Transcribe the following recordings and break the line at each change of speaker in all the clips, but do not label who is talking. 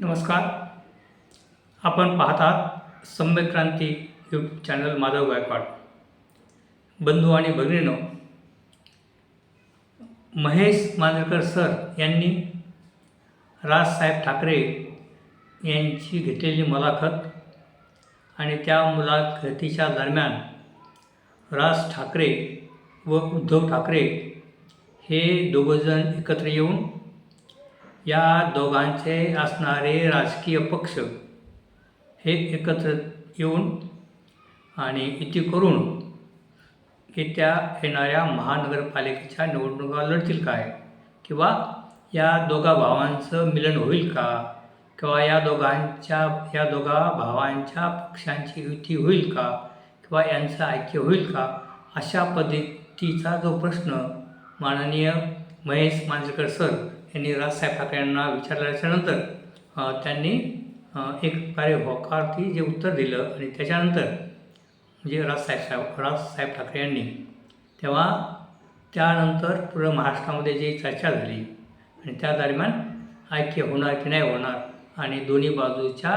नमस्कार. आपण पाहतात सम्यक क्रांती यूट्यूब चॅनल माधव गायकवाड. बंधू आणि भगिनीनो महेश मांजरेकर सर यांनी राजसाहेब ठाकरे यांची घेतलेली मुलाखत आणि त्या मुलाखतीच्या दरम्यान राज ठाकरे व उद्धव ठाकरे हे दोघंजण एकत्र येऊन या दोघांचे असणारे राजकीय पक्ष हे एकत्र येऊन आणि युती करून की त्या येणाऱ्या महानगरपालिकेच्या निवडणुका लढतील काय? किंवा या दोघा भावांचं मिलन होईल का? किंवा या दोघांच्या या दोघा भावांच्या पक्षांची युती होईल का? किंवा यांचं ऐक्य होईल का? अशा पद्धतीचा जो प्रश्न माननीय महेश मांजरेकर सर यांनी राजसाहेब ठाकरे यांना विचारल्याच्यानंतर त्यांनी एक प्रकारे होकारती जे उत्तर दिलं आणि त्याच्यानंतर म्हणजे राजसाहेब साहेब राजसाहेब ठाकरे यांनी तेव्हा त्यानंतर पूर्ण महाराष्ट्रामध्ये जी चर्चा झाली आणि त्या दरम्यान ऐक्य होणार की नाही होणार आणि दोन्ही बाजूच्या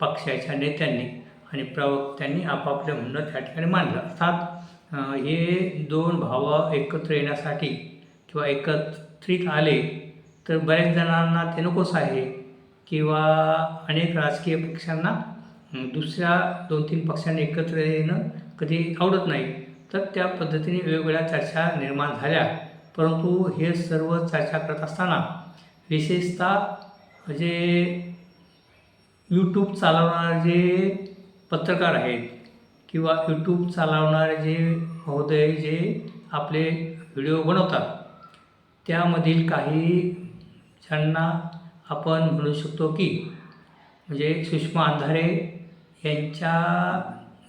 पक्षाच्या नेत्यांनी आणि प्रवक्त्यांनी आपापलं म्हणणं त्या ठिकाणी मांडलं. अर्थात हे दोन भावं एकत्र येण्यासाठी किंवा एकत्रित आले तर बऱ्याच जणांना ते नकोच आहे किंवा अनेक राजकीय पक्षांना दुसऱ्या दोन तीन पक्षांनी एकत्र येणं कधी आवडत नाही. तर त्या पद्धतीने वेगवेगळ्या चर्चा निर्माण झाल्या. परंतु हे सर्व चर्चा करत असताना विशेषतः जे यूट्यूब चालवणारे जे पत्रकार आहेत किंवा यूट्यूब चालवणारे जे महोदय जे आपले व्हिडिओ बनवतात त्यामधील काही ज्यांना आपण म्हणू शकतो की म्हणजे सुषमा अंधारे यांच्या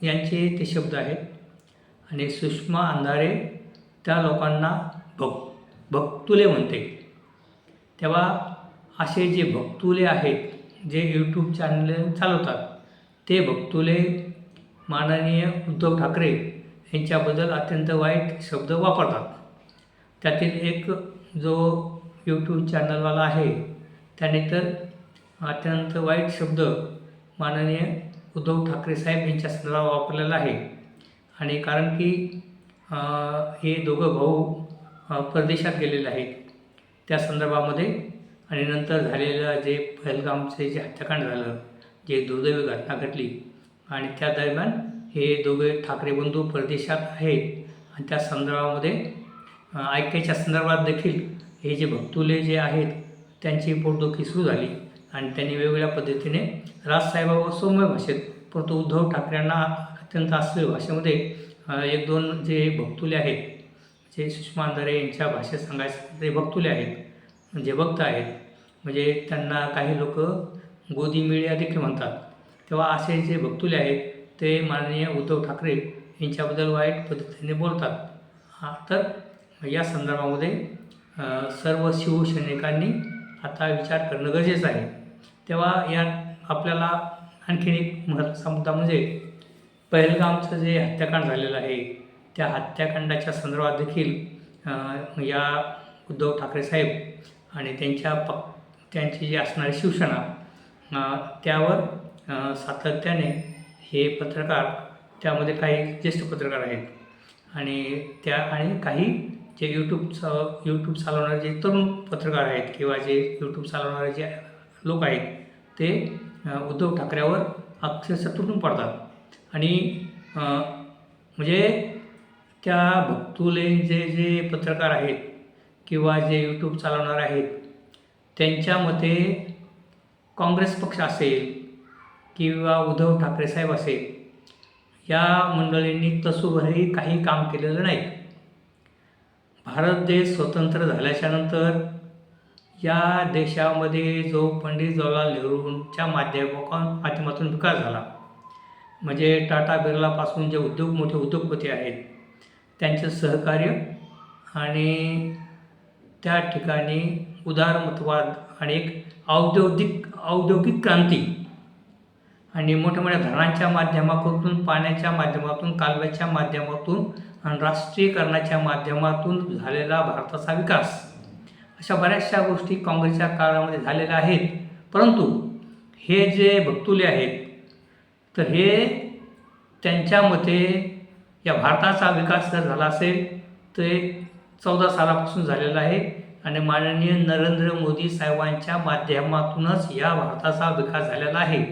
यांचे ते शब्द आहेत. आणि सुषमा अंधारे त्या लोकांना भक् भक्तुले म्हणते. तेव्हा असे जे भक्तुले आहेत जे यूट्यूब चॅनल चालवतात ते भक्तुले माननीय उद्धव ठाकरे यांच्याबद्दल अत्यंत वाईट शब्द वापरतात. त्यातील एक जो यूट्यूब चॅनलवाला आहे. त्याने तर अत्यंत वाईट शब्द माननीय उद्धव ठाकरे साहेब यांच्या संदर्भात वापरलेला आहे. आणि कारण की हे दोघं भाऊ परदेशात गेलेले आहेत. त्या संदर्भामध्ये आणि नंतर झालेलं जे पहलगामचे जे हत्याकांड झालं जे दुर्दैवी घटना घडली आणि त्या दरम्यान हे दोघे ठाकरे बंधू परदेशात आहेत. आणि त्या संदर्भामध्ये ऐक्याच्या संदर्भात देखील हे जे भक्तुले जे आहेत त्यांची पोटदुखी सुरू झाली आणि त्यांनी वेगवेगळ्या पद्धतीने राजसाहेबावर सौम्य भाषेत परंतु उद्धव ठाकरेंना अत्यंत अस्सल भाषेमध्ये एक दोन जे भक्तुले आहेत जे सुषमा अंधारे यांच्या भाषेत सांगायचं ते भक्तुले आहेत. जे भक्त आहेत. म्हणजे त्यांना काही लोक गोदी मिळ्या देखील म्हणतात. तेव्हा असे जे भक्तुले आहेत ते माननीय उद्धव ठाकरे यांच्याबद्दल वाईट पद्धतीने बोलतात. हा तर या संदर्भामध्ये सर्व शिवसैनिकांनी आता विचार करणं गरजेचं आहे. तेव्हा या आपल्याला आणखीन एक महत्त्वाचा मुद्दा म्हणजे पहलगामचं जे हत्याकांड झालेलं आहे त्या हत्याकांडाच्या संदर्भात देखील या उद्धव ठाकरे साहेब आणि त्यांच्या प त्यांची जी असणारी शिवसेना त्यावर सातत्याने हे पत्रकार त्यामध्ये काही ज्येष्ठ पत्रकार आहेत. आणि त्या आणि काही जे यूट्यूबचं यूट्यूब चालवणारे जे तरुण पत्रकार आहेत किंवा जे यूट्यूब चालवणारे जे लोक आहेत ते उद्धव ठाकरेवर अक्षरशः तुटून पडतात. आणि म्हणजे त्या भक्तुले जे जे पत्रकार आहेत किंवा जे यूट्यूब चालवणारे आहेत त्यांच्या मते काँग्रेस पक्ष असेल किंवा उद्धव ठाकरे साहेब असेल या मंडळींनी तसूभरही काही काम केलेलं नाही भारत देश स्वतंत्र झाल्याच्यानंतर या देशामध्ये जो पंडित जवाहरलाल नेहरूंच्या माध्यमातून माध्यमातून विकास झाला म्हणजे टाटा बिर्लापासून जे उद्योग मोठे उद्योगपती आहेत त्यांचं सहकार्य आणि त्या ठिकाणी उदारमतवाद आणि एक औद्योगिक औद्योगिक क्रांती आणि मोठ्या मोठ्या धरणांच्या माध्यमातून पाण्याच्या माध्यमातून कालव्याच्या माध्यमातून आणि राष्ट्रीयकरणाच्या माध्यमातून झालेला भारताचा विकास. अशा बऱ्याचशा गोष्टी काँग्रेसच्या काळामध्ये झालेल्या आहेत. परंतु हे जे भक्तुले आहेत तर हे त्यांच्या मते या भारताचा विकास जर झाला असेल ते चौदा सालापासून झालेला आहे आणि माननीय नरेंद्र मोदी साहेबांच्या माध्यमातूनच या भारताचा विकास झालेला आहे.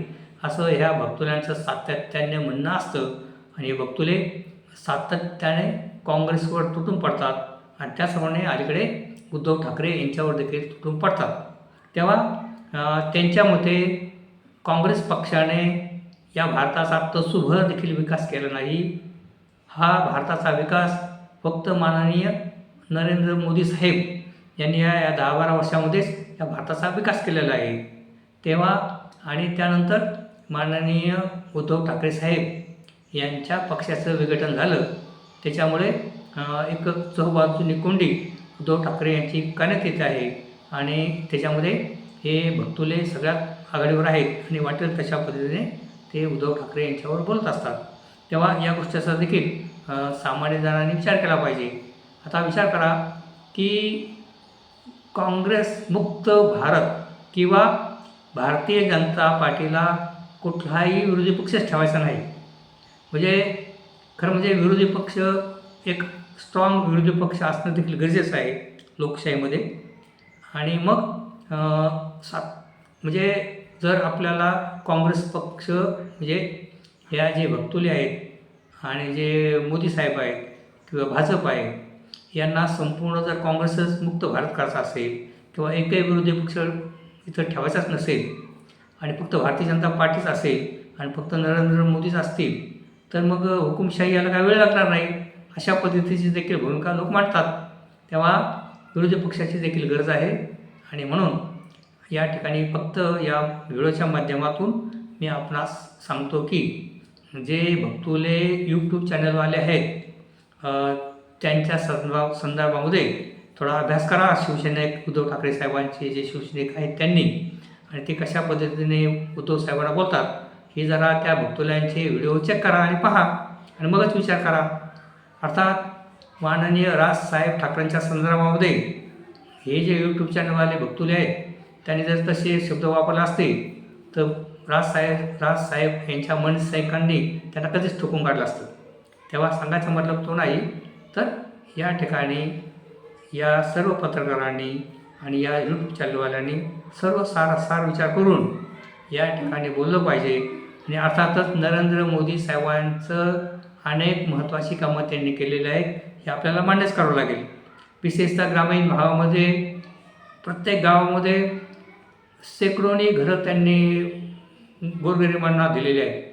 असं ह्या भक्तुल्यांचं सातत्याने म्हणणं असतं. आणि हे भक्तुले सातत्याने काँग्रेसवर तुटून पडतात आणि त्याचप्रमाणे अलीकडे उद्धव ठाकरे यांच्यावर देखील तुटून पडतात. तेव्हा त्यांच्या मते काँग्रेस पक्षाने या भारताचा तसुभर देखील विकास केला नाही. हा भारताचा विकास फक्त माननीय नरेंद्र मोदी साहेब यांनी या या दहा बारा वर्षामध्येच या भारताचा विकास केलेला आहे. तेव्हा आणि त्यानंतर माननीय उद्धव ठाकरे साहेब यांच्या पक्षाचं विघटन झालं. त्याच्यामुळे एक चौबाजूनी कोंडी उद्धव ठाकरे यांची करण्यात येत आहे. आणि त्याच्यामध्ये हे भक्तुले सगळ्यात आघाडीवर आहेत आणि वाटेल तशा पद्धतीने ते उद्धव ठाकरे यांच्यावर बोलत असतात. तेव्हा या गोष्टीचा देखील सामान्य जणांनी विचार केला पाहिजे. आता विचार करा की काँग्रेस मुक्त भारत किंवा भारतीय जनता पार्टीला कुठलाही विरोधी पक्षच ठेवायचा नाही. म्हणजे खरं म्हणजे विरोधी पक्ष एक स्ट्रॉंग विरोधी पक्ष असणं देखील गरजेचं आहे लोकशाहीमध्ये. आणि मग सात म्हणजे जर आपल्याला काँग्रेस पक्ष म्हणजे ह्या जे भक्तुले आहेत आणि जे मोदी साहेब आहेत किंवा भाजप आहे यांना संपूर्ण जर काँग्रेसच मुक्त भारत करायचा असेल किंवा एकही विरोधी पक्ष इथं ठेवायचाच नसेल आणि फक्त भारतीय जनता पार्टीच असेल आणि फक्त नरेंद्र मोदीच असतील तर मग हुकुमशाही याला काय वेळ लागणार नाही. अशा पद्धतीची देखील भूमिका लोक मांडतात. तेव्हा विरोधी पक्षाची देखील गरज आहे. आणि म्हणून या ठिकाणी फक्त या व्हिडिओच्या माध्यमातून मी आपणास सांगतो की जे भक्तुले यूट्यूब चॅनलवाले आहेत त्यांच्या संदर्भा संदर्भामध्ये थोडा अभ्यास करा. शिवसैनिक उद्धव ठाकरे साहेबांचे जे शिवसैनिक आहेत त्यांनी आणि ते कशा पद्धतीने उद्धव साहेबांना बोलतात हे जरा त्या भक्तुल्यांचे व्हिडिओ चेक करा आणि पहा. आणि मगच विचार करा. अर्थात माननीय राजसाहेब ठाकरेंच्या संदर्भामध्ये हे जे यूट्यूब चॅनलवाले भक्तुले आहेत त्यांनी जर तसे शब्द वापरले असते तर राजसाहेब राजसाहेब यांच्या मनसैनिकांनी त्यांना कधीच ठोकून काढलं असतं. तेव्हा सांगायचा मतलब तो नाही तर या ठिकाणी या सर्व पत्रकारांनी आणि या यूट्यूब चॅनलवाल्यांनी सर्व सारा सार विचार करून या ठिकाणी बोललं पाहिजे. आणि अर्थातच नरेंद्र मोदी साहेबांचं अनेक महत्त्वाची कामं त्यांनी केलेली आहेत हे आपल्याला मान्यच करावं लागेल. विशेषतः ग्रामीण भागामध्ये प्रत्येक गावामध्ये शेकडोनी घरं त्यांनी गोरगरिबांना दिलेली आहेत.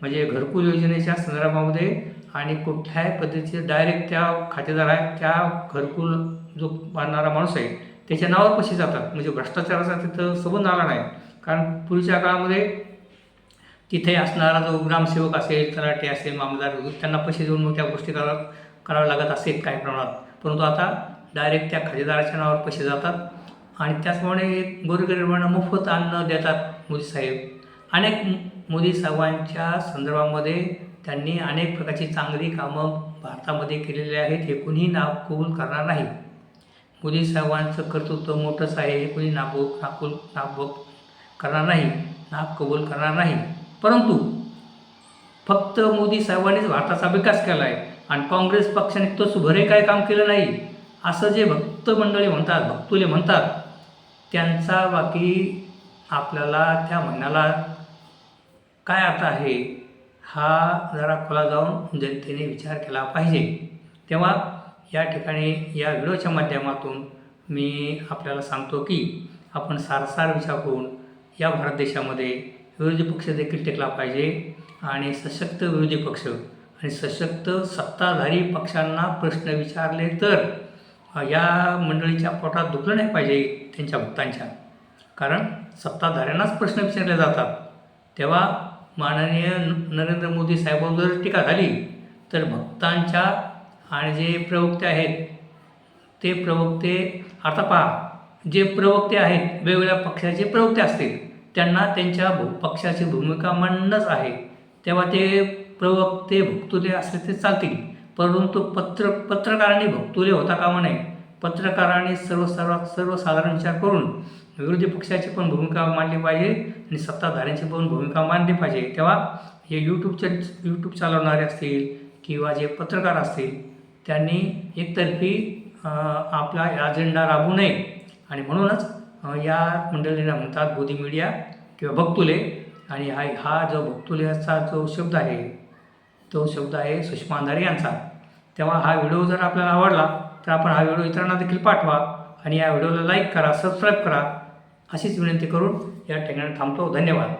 म्हणजे घरकुल योजनेच्या संदर्भामध्ये आणि कुठल्याही पद्धतीचे डायरेक्ट त्या खातेदार आहेत त्या घरकुल जो बांधणारा माणूस आहे त्याच्या नावावर पैसे जातात. म्हणजे भ्रष्टाचाराचा तिथं संबंध आला नाही. कारण पूर्वीच्या काळामध्ये तिथे असणारा जो ग्रामसेवक असेल तलाठी असेल मामदार त्यांना पैसे देऊन मग त्या गोष्टी करा कराव्या लागत असेल काही प्रमाणात. परंतु आता डायरेक्ट त्या खातेदाराच्या नावावर पैसे जातात आणि त्याचप्रमाणे गोरगरिबांना मोफत अन्न देतात मोदी साहेब. अनेक मोदी साहेबांच्या संदर्भामध्ये त्यांनी अनेक प्रकारची चांगली कामं भारतामध्ये केलेली आहेत हे कुणीही नाव कबूल करणार नाही. मोदी साहेबांचं कर्तृत्व मोठंच आहे हे कुणी नाबूक नाकूल नाबूक करणार नाही नाक कबूल करणार नाही. परंतु फक्त मोदी साहेबांनीच भारताचा विकास केला आहे आणि काँग्रेस पक्षाने तो सुभरे काय काम केलं नाही असं जे भक्त मंडळी म्हणतात भक्तुले म्हणतात त्यांचा बाकी आपल्याला त्या म्हणण्याला काय अर्थ आहे हा जरा खोला जाऊन जनतेने विचार केला पाहिजे. तेव्हा या ठिकाणी या व्हिडिओच्या माध्यमातून मी आपल्याला सांगतो की आपण सारसार विचार करून या भारत देशामध्ये विरोधी पक्ष देखील टेकला पाहिजे. आणि सशक्त विरोधी पक्ष आणि सशक्त सत्ताधारी पक्षांना प्रश्न विचारले तर या मंडळीच्या पोटात दुखलं नाही पाहिजे त्यांच्या भक्तांच्या कारण सत्ताधाऱ्यांनाच प्रश्न विचारले जातात. तेव्हा माननीय न- नरेंद्र मोदी साहेबांवर जर टीका झाली तर भक्तांच्या आणि जे प्रवक्ते आहेत ते प्रवक्ते आता पहा जे प्रवक्ते आहेत वेगवेगळ्या पक्षाचे प्रवक्ते असतील त्यांना त्यांच्या भू पक्षाची भूमिका मांडणंच आहे. तेव्हा ते प्रवक्ते भक्तुले असले ते चालतील. परंतु पत्र पत्रकारांनी भक्तुले होता कामा नये. पत्रकारांनी सर्व सर्व सर्वसाधारण विचार करून विरोधी पक्षाची पण भूमिका मांडली पाहिजे आणि सत्ताधाऱ्यांची पण भूमिका मांडली पाहिजे. तेव्हा हे यूट्यूबचे यूट्यूब चालवणारे असतील किंवा जे पत्रकार असतील त्यांनी एकतर्फी आपला अजेंडा राबवू नये. आणि म्हणूनच या मंडळीला म्हणतात गोदी मीडिया किंवा भक्तुले. आणि हा हा जो भक्तुलेचा जो शब्द आहे तो शब्द आहे सुषमा अंधारे यांचा. तेव्हा हा व्हिडिओ जर आपल्याला आवडला तर आपण हा व्हिडिओ इतरांना देखील पाठवा आणि या व्हिडिओला लाईक करा सबस्क्राईब करा अशीच विनंती करून या ठिकाणी थांबतो. धन्यवाद.